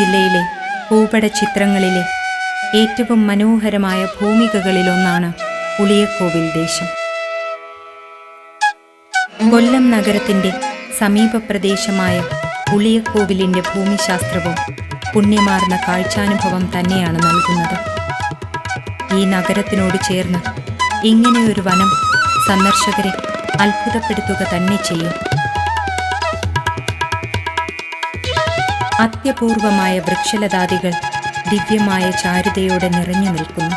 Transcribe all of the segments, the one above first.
ജില്ലയിലെ ഭൂപട ചിത്രങ്ങളിലെ ഏറ്റവും മനോഹരമായ ഭൂമികകളിലൊന്നാണ് ഉളിയക്കോവിൽ ദേശം. കൊല്ലം നഗരത്തിന്റെ സമീപ പ്രദേശമായ ഉളിയക്കോവിലിന്റെ ഭൂമിശാസ്ത്രവും പുണ്യമാർന്ന കാഴ്ചാനുഭവം തന്നെയാണ് നൽകുന്നത്. ഈ നഗരത്തിനോട് ചേർന്ന് ഇങ്ങനെയൊരു വനം സന്ദർശകരെ അത്ഭുതപ്പെടുത്തുക തന്നെ ചെയ്യും. അത്യപൂർവമായ വൃക്ഷലതാദികൾ ദിവ്യമായ ചാരുതയോടെ നിറഞ്ഞു നിൽക്കുന്നു.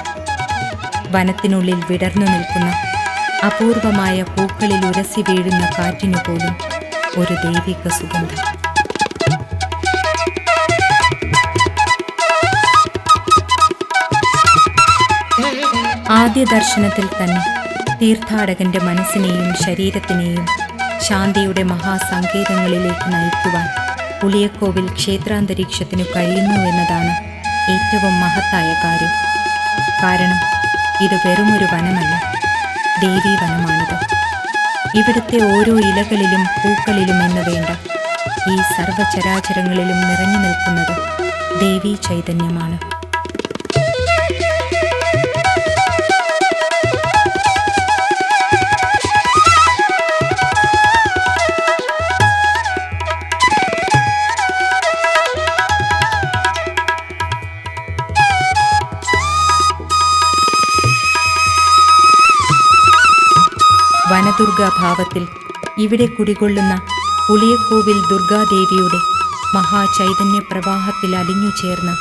വനത്തിനുള്ളിൽ വിടർന്നു നിൽക്കുന്ന അപൂർവമായ പൂക്കളിൽ ഉരസി വീഴുന്ന കാറ്റിനു പോലും ഒരു ദൈവിക സുഗന്ധം. ആദ്യ ദർശനത്തിൽ തന്നെ തീർത്ഥാടകന്റെ മനസ്സിനെയും ശരീരത്തിനെയും ശാന്തിയുടെ മഹാസങ്കേതങ്ങളിലേക്ക് നയിക്കുവാൻ പുളിയക്കോവിൽ ക്ഷേത്രാന്തരീക്ഷത്തിനു കഴിയുന്നു എന്നതാണ് ഏറ്റവും മഹത്തായ കാര്യം. കാരണം ഇത് വെറുമൊരു വനമല്ല ദേവീ വനമാണിത്. ഇവിടുത്തെ ഓരോ ഇലകളിലും പൂക്കളിലും എന്ന് വേണ്ട ഈ സർവചരാചരങ്ങളിലും നിറഞ്ഞു നിൽക്കുന്നത് ദേവീ ചൈതന്യമാണ്. വനദുർഗാ ഭാവത്തിൽ ഇവിടെ കുടികൊള്ളുന്ന പുളിയക്കോവിൽ ദുർഗാദേവിയുടെ മഹാചൈതന്യ പ്രവാഹത്തിൽ അലിഞ്ഞു ചേർന്ന്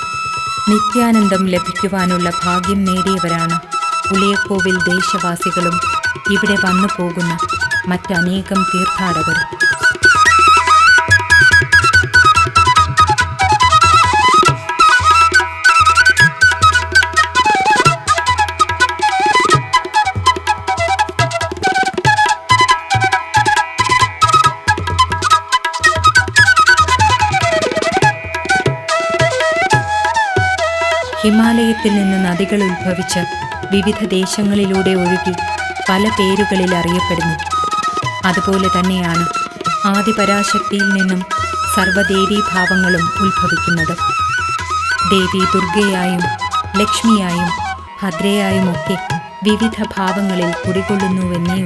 നിത്യാനന്ദം ലഭിക്കുവാനുള്ള ഭാഗ്യം നേടിയവരാണ് പുളിയക്കോവിൽ ദേശവാസികളും ഇവിടെ വന്നു പോകുന്ന മറ്റനേകം തീർത്ഥാടകരും. ഹിമാലയത്തിൽ നിന്ന് നദികൾ ഉത്ഭവിച്ച് വിവിധ ദേശങ്ങളിലൂടെ ഒഴുകി പല പേരുകളിൽ അറിയപ്പെടുന്നു. അതുപോലെ തന്നെയാണ് ആദിപരാശക്തിയിൽ നിന്നും സർവദേവീഭാവങ്ങളും ഉത്ഭവിക്കുന്നത്. ദേവി ദുർഗയായും ലക്ഷ്മിയായും ഭദ്രയായുമൊക്കെ വിവിധ ഭാവങ്ങളിൽ കുടികൊള്ളുന്നുവെന്നേ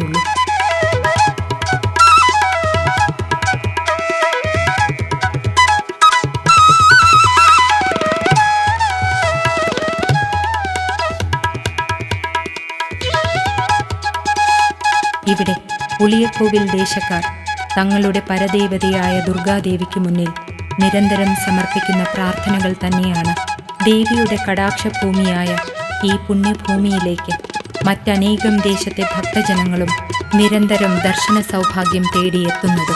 ഇവിടെ പുളിയക്കോവിൽ ദേശക്കാർ തങ്ങളുടെ പരദേവതയായ ദുർഗാദേവിക്ക് മുന്നിൽ നിരന്തരം സമർപ്പിക്കുന്ന പ്രാർത്ഥനകൾ തന്നെയാണ് ദേവിയുടെ കടാക്ഷഭൂമിയായ ഈ പുണ്യഭൂമിയിലേക്ക് മറ്റനേകം ദേശത്തെ ഭക്തജനങ്ങളും നിരന്തരം ദർശന സൗഭാഗ്യം തേടിയെത്തുന്നത്.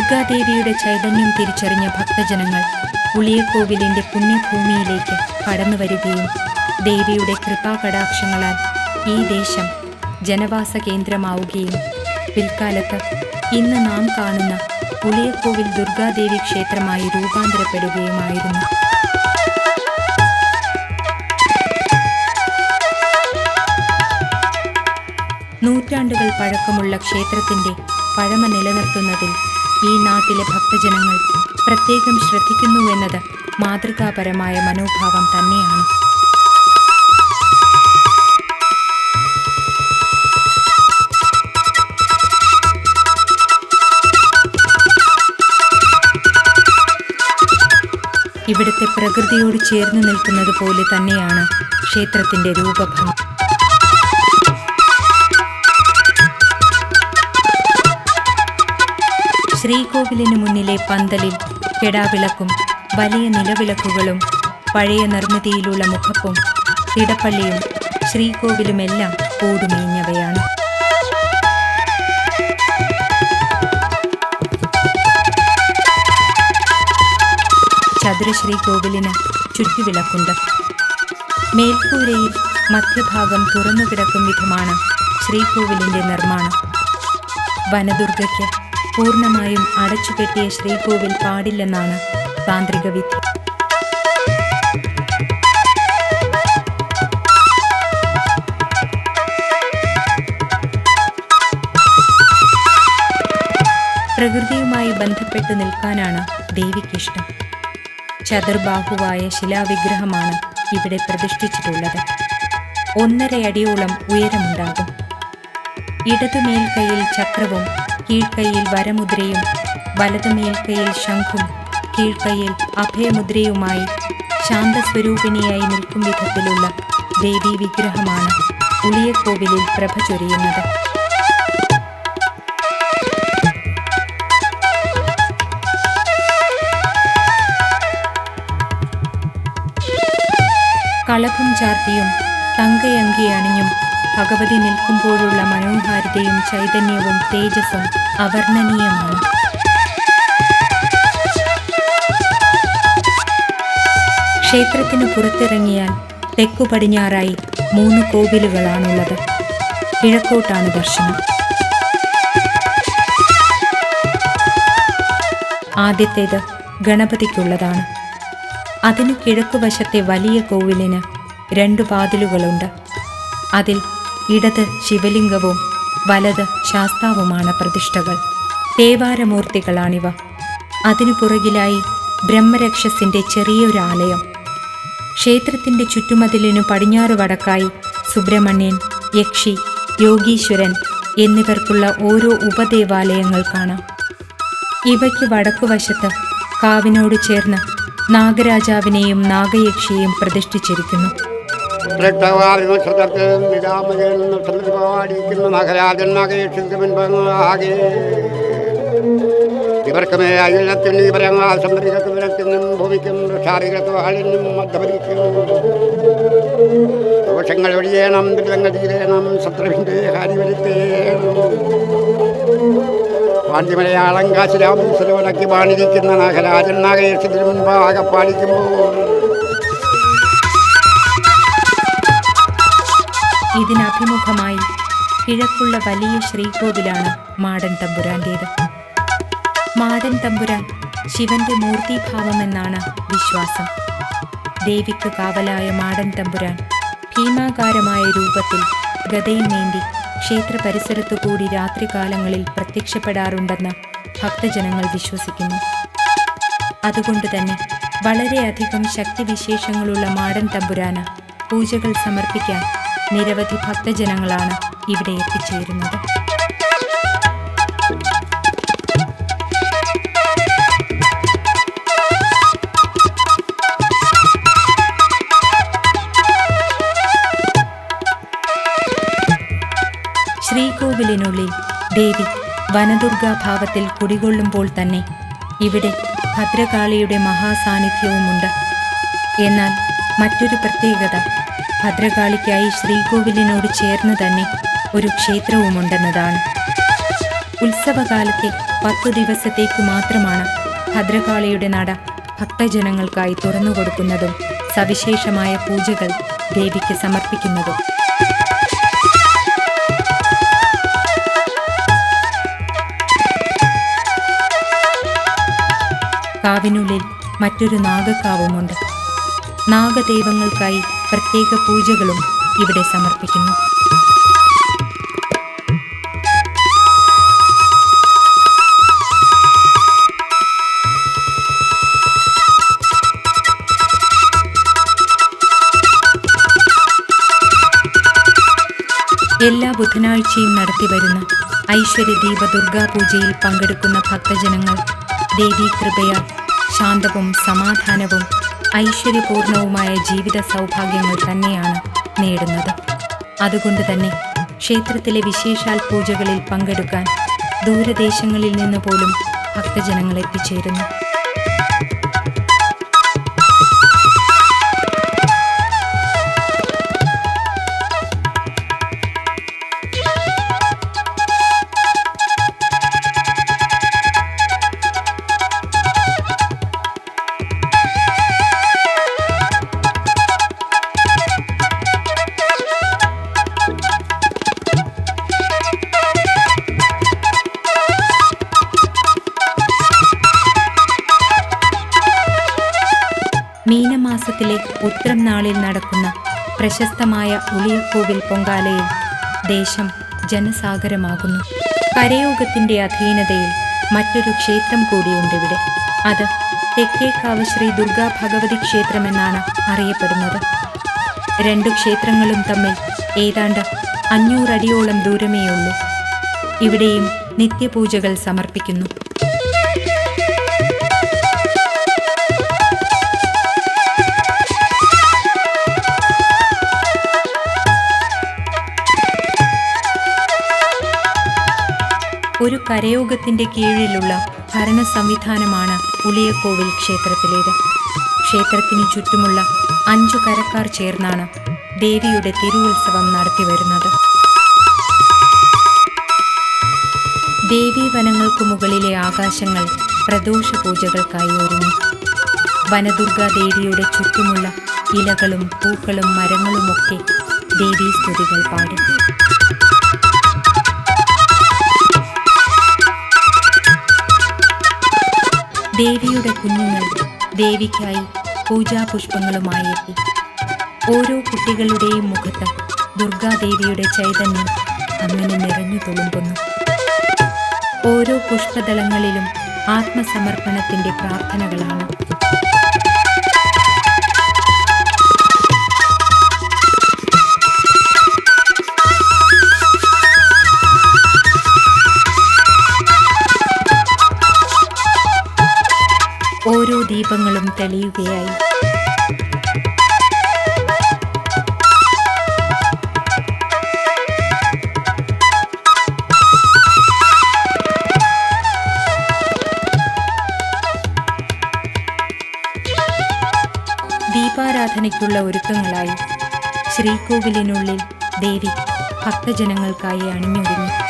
ദുർഗാദേവിയുടെ ചൈതന്യം തിരിച്ചറിഞ്ഞ ഭക്തജനങ്ങൾ ഉളിയക്കോവിലിന്റെ പുണ്യഭൂമിയിലേക്ക് കടന്നു വരികയും ദേവിയുടെ കൃപാകടാക്ഷങ്ങളാൽ ഈ ദേശം ജനവാസ കേന്ദ്രമാവുകയും. പിൽക്കാലത്ത് ഇന്ന് നാം കാണുന്ന ഉളിയക്കോവിൽ ദുർഗാദേവി ക്ഷേത്രമായി രൂപാന്തരപ്പെടുകയുമായിരുന്നു. നൂറ്റാണ്ടുകൾ പഴക്കമുള്ള ക്ഷേത്രത്തിന്റെ പഴമ നിലനിർത്തുന്നതിൽ ഈ നാട്ടിലെ ഭക്തജനങ്ങൾ പ്രത്യേകം ശ്രദ്ധിക്കുന്നുവെന്നത് മാതൃകാപരമായ മനോഭാവം തന്നെയാണ്. ഇവിടുത്തെ പ്രകൃതിയോട് ചേർന്ന് നിൽക്കുന്നത് പോലെ തന്നെയാണ് ക്ഷേത്രത്തിന്റെ രൂപഭംഗി. ശ്രീകോവിലിന് മുന്നിലെ പന്തലിൽ കെടാവിളക്കും വലിയ നിലവിളക്കുകളും പഴയ നിർമ്മിതിയിലുള്ള മുഖപ്പും തിടപ്പള്ളിയും ശ്രീകോവിലുമെല്ലാം കൂടുമീഞ്ഞവയാണ്. ചതുരശ്രീ കോവിലിന് ചുറ്റുവിളക്കുണ്ട്. മേൽക്കൂരയിൽ മധ്യഭാഗം തുറന്നു കിടക്കും വിധമാണ് ശ്രീകോവിലിന്റെ നിർമ്മാണം. വനദുർഗയ്ക്ക് പൂർണമായും അടച്ചുകെട്ടിയ ശ്രീകോവിൽ പാടില്ലെന്നാണ് താന്ത്രിക വിധി. പ്രകൃതിയുമായി ബന്ധപ്പെട്ട് നിൽക്കാനാണ് ദേവിക്കിഷ്ടം. ചതുർബാഹുവായ ശിലാവിഗ്രഹമാണ് ഇവിടെ പ്രതിഷ്ഠിച്ചിട്ടുള്ളത്. ഒന്നര അടിയോളം ഉയരമുണ്ടാകും. ഇടതുമേൽക്കൈയിൽ ചക്രവും കീഴ്ക്കൈയിൽ വരമുദ്രയും വലതുമേൽക്കൈയിൽ ശംഖും കീഴ്ക്കൈയിൽ അഭയമുദ്രയുമായി ശാന്തസ്വരൂപിണിയായി നിൽക്കും വിധത്തിലുള്ള ദേവീ വിഗ്രഹമാണ് ഉളിയക്കോവിലിൽ പ്രഭ ചൊരിയുന്നത്. കളഭം ചാർത്തിയും തങ്കയങ്കി അണിഞ്ഞും ഭഗവതി നിൽക്കുമ്പോഴുള്ള മനോഹാരിതയും ചൈതന്യവും തേജസ്സും അവർണനീയമാണ്. ക്ഷേത്രത്തിന് പുറത്തിറങ്ങിയാൽ തെക്കു പടിഞ്ഞാറായി മൂന്ന് കോവിലുകളാണുള്ളത്. കിഴക്കോട്ടാണ് ദർശനം. ആദ്യത്തേത് ഗണപതിക്കുള്ളതാണ്. അതിനു കിഴക്കുവശത്തെ വലിയ കോവിലിന് രണ്ടു വാതിലുകളുണ്ട്. അതിൽ ഇടത് ശിവലിംഗവും വലത് ശാസ്താവുമാണ് പ്രതിഷ്ഠകൾ. ദേവാരമൂർത്തികളാണിവ. അതിനു പുറകിലായി ബ്രഹ്മരക്ഷസിന്റെ ചെറിയൊരു ആലയം. ക്ഷേത്രത്തിന്റെ ചുറ്റുമതിലിനു പടിഞ്ഞാറ് വടക്കായി സുബ്രഹ്മണ്യൻ യക്ഷി യോഗീശ്വരൻ എന്നിവർക്കുള്ള ഓരോ ഉപദേവാലയങ്ങൾ കാണാം. ഇവയ്ക്ക് വടക്കുവശത്ത് കാവിനോട് ചേർന്ന് നാഗരാജാവിനെയും നാഗയക്ഷിയെയും പ്രതിഷ്ഠിച്ചിരിക്കുന്നു. രക്തവാദിനക്ഷത്രത്തിൽ നിരാമകൻ സന്ദർഭമാടിയിരിക്കുന്ന നഗരാജൻ മകേക്ഷിക്കുമെൻപാകെ ഇവർക്കുമേ അയലത്തിന് ഇവരങ്ങാൽ സമ്പരികത്ത് വിരത്തിനും ഭൂമിക്കും ശാരീരത്വ ആളിനും മധ്യപരിക്കും ദോഷങ്ങൾ ഒഴിയണം ദുരിതങ്ങൾ തീരേണം ശത്രുവിന്റെ ഹാരി വരുത്തേണം പാണ്ഡിമലയാളം വാണിരിക്കുന്ന നാഗരാജൻ നാഗേശ്വരൻ മുൻപാകെ പാലിക്കുമ്പോൾ ഇതിനഭിമുഖമായി കിഴക്കുള്ള വലിയ ശ്രീകോവിലാണ് മാടൻ തമ്പുരാന്റേത്. മാടൻ തമ്പുരാൻ ശിവന്റെ മൂർത്തിഭാവമെന്നാണ് വിശ്വാസം. ദേവിക്ക് കാവലായ മാടൻ തമ്പുരാൻ ഭീമാകാരമായ രൂപത്തിൽ ഗതയുമേന്തി ക്ഷേത്ര പരിസരത്തു കൂടി രാത്രികാലങ്ങളിൽ പ്രത്യക്ഷപ്പെടാറുണ്ടെന്ന് ഭക്തജനങ്ങൾ വിശ്വസിക്കുന്നു. അതുകൊണ്ട് തന്നെ വളരെയധികം ശക്തിവിശേഷങ്ങളുള്ള മാടൻ തമ്പുരാന് പൂജകൾ സമർപ്പിക്കാൻ നിരവധി ഭക്തജനങ്ങളാണ് ഇവിടെ എത്തിച്ചേരുന്നത്. ശ്രീകോവിലിനുള്ളിൽ ദേവി വനദുർഗാഭാവത്തിൽ കുടികൊള്ളുമ്പോൾ തന്നെ ഇവിടെ ഭദ്രകാളിയുടെ മഹാസാന്നിധ്യവുമുണ്ട്. എന്നാൽ മറ്റൊരു പ്രത്യേകത ഭദ്രകാളിക്കായി ശ്രീകോവിലിനോട് ചേർന്ന് തന്നെ ഒരു ക്ഷേത്രവുമുണ്ടെന്നതാണ്. ഉത്സവകാലത്തെ പത്തു ദിവസത്തേക്ക് മാത്രമാണ് ഭദ്രകാളിയുടെ നട ഭക്തജനങ്ങൾക്കായി തുറന്നുകൊടുക്കുന്നതും സവിശേഷമായ പൂജകൾ ദേവിക്ക് സമർപ്പിക്കുന്നതും. കാവിനുള്ളിൽ മറ്റൊരു നാഗക്കാവുമുണ്ട്. നാഗദൈവങ്ങൾക്കായി പ്രത്യേക പൂജകളും ഇവിടെ സമർപ്പിക്കുന്നു. എല്ലാ ബുധനാഴ്ചയും നടത്തിവരുന്ന ദുർഗാ പൂജയിൽ പങ്കെടുക്കുന്ന ഭക്തജനങ്ങൾ ദേവീ കൃപയാൽ ശാന്തവും സമാധാനവും ഐശ്വര്യപൂർണവുമായ ജീവിത സൗഭാഗ്യങ്ങൾ തന്നെയാണ് നേടുന്നത്. അതുകൊണ്ട് തന്നെ ക്ഷേത്രത്തിലെ വിശേഷാൽ പൂജകളിൽ പങ്കെടുക്കാൻ ദൂരദേശങ്ങളിൽ നിന്ന് പോലും ഭക്തജനങ്ങൾ എത്തിച്ചേരുന്നു. മാസത്തിലെ ഉത്രം നാളിൽ നടക്കുന്ന പ്രശസ്തമായ ഉളിയക്കോവിൽ പൊങ്കാലയിൽ ദേശം ജനസാഗരമാകുന്നു. കരയോഗത്തിന്റെ അധീനതയിൽ മറ്റൊരു ക്ഷേത്രം കൂടിയുണ്ടിവിടെ അത് തെക്കേക്കാവ് ശ്രീ ദുർഗാ ഭഗവതി ക്ഷേത്രമെന്നാണ് അറിയപ്പെടുന്നത്. രണ്ടു ക്ഷേത്രങ്ങളും തമ്മിൽ ഏതാണ്ട് അഞ്ഞൂറടിയോളം ദൂരമേയുള്ളൂ. ഇവിടെയും നിത്യപൂജകൾ സമർപ്പിക്കുന്നു. ഒരു കരയോഗത്തിന്റെ കീഴിലുള്ള ഭരണ സംവിധാനമാണ് ഉളിയക്കോവിൽ ക്ഷേത്രത്തിലേത്. ക്ഷേത്രത്തിനു ചുറ്റുമുള്ള അഞ്ചു കരക്കാർ ചേർന്നാണ് ദേവിയുടെ തിരുവുത്സവം നടത്തിവരുന്നത് ദേവീവനങ്ങൾക്കു മുകളിലെ ആകാശങ്ങൾ പ്രദോഷ പൂജകൾക്കായി ഒരുങ്ങി. വനദുർഗാ ദേവിയുടെ ചുറ്റുമുള്ള ഇലകളും പൂക്കളും മരങ്ങളുമൊക്കെ ദേവീസ്തുതികൾ പാടും. ദേവിയുടെ കുഞ്ഞുങ്ങൾ ദേവിക്കായി പൂജാപുഷ്പങ്ങളുമായി എത്തി. ഓരോ കുട്ടികളുടെയും മുഖത്ത് ദുർഗാദേവിയുടെ ചൈതന്യം അങ്ങനെ നിറഞ്ഞു തുളുമ്പുന്നു. ഓരോ പുഷ്പദളങ്ങളിലും ആത്മസമർപ്പണത്തിന്റെ പ്രാർത്ഥനകളാണ് തെളിയുകയായി. ദീപാരാധനയ്ക്കുള്ള ഒരുക്കങ്ങളായി ശ്രീകോവിലിനുള്ളിൽ ദേവി ഭക്തജനങ്ങൾക്കായി അണിഞ്ഞൊരുങ്ങി.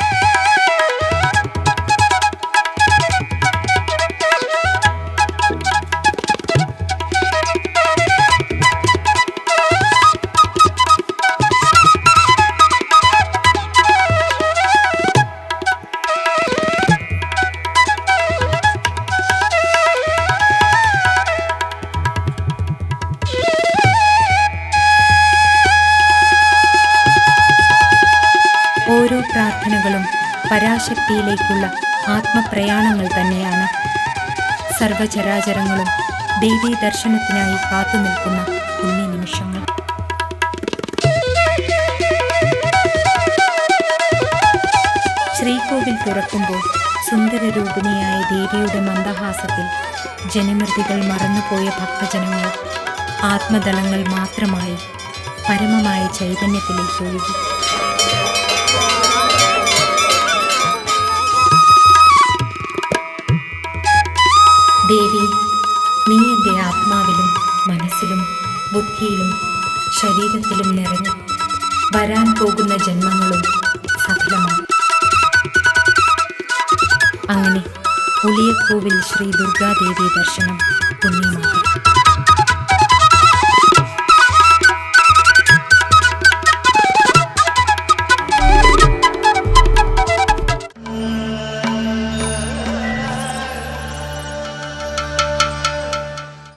പ്രാർത്ഥനകളും പരാശക്തിയിലേക്കുള്ള ആത്മപ്രയാണങ്ങൾ തന്നെയാണ്. സർവചരാചരങ്ങളും ദേവീ ദർശനത്തിനായി കാത്തുനിൽക്കുന്ന പുണ്യ നിമിഷങ്ങൾ. ശ്രീകോവിൽ തുറക്കുമ്പോൾ സുന്ദരരൂപിണിയായ ദേവിയുടെ മന്ദഹാസത്തിൽ ജനമൃതികൾ മറന്നുപോയ ഭക്തജനങ്ങൾ ആത്മദളങ്ങൾ മാത്രമായി പരമമായ ചൈതന്യത്തിലേക്ക് ഒഴുകി. ദേവി നീ എന്റെ ആത്മാവിലും മനസ്സിലും ബുദ്ധിയിലും ശരീരത്തിലും നിറഞ്ഞു വരാൻ പോകുന്ന ജന്മങ്ങളും സഫലമാണ്. അങ്ങനെ പുലിയക്കോവിൽ ശ്രീ ദുർഗാദേവി ദർശനം പുണ്യമാകും.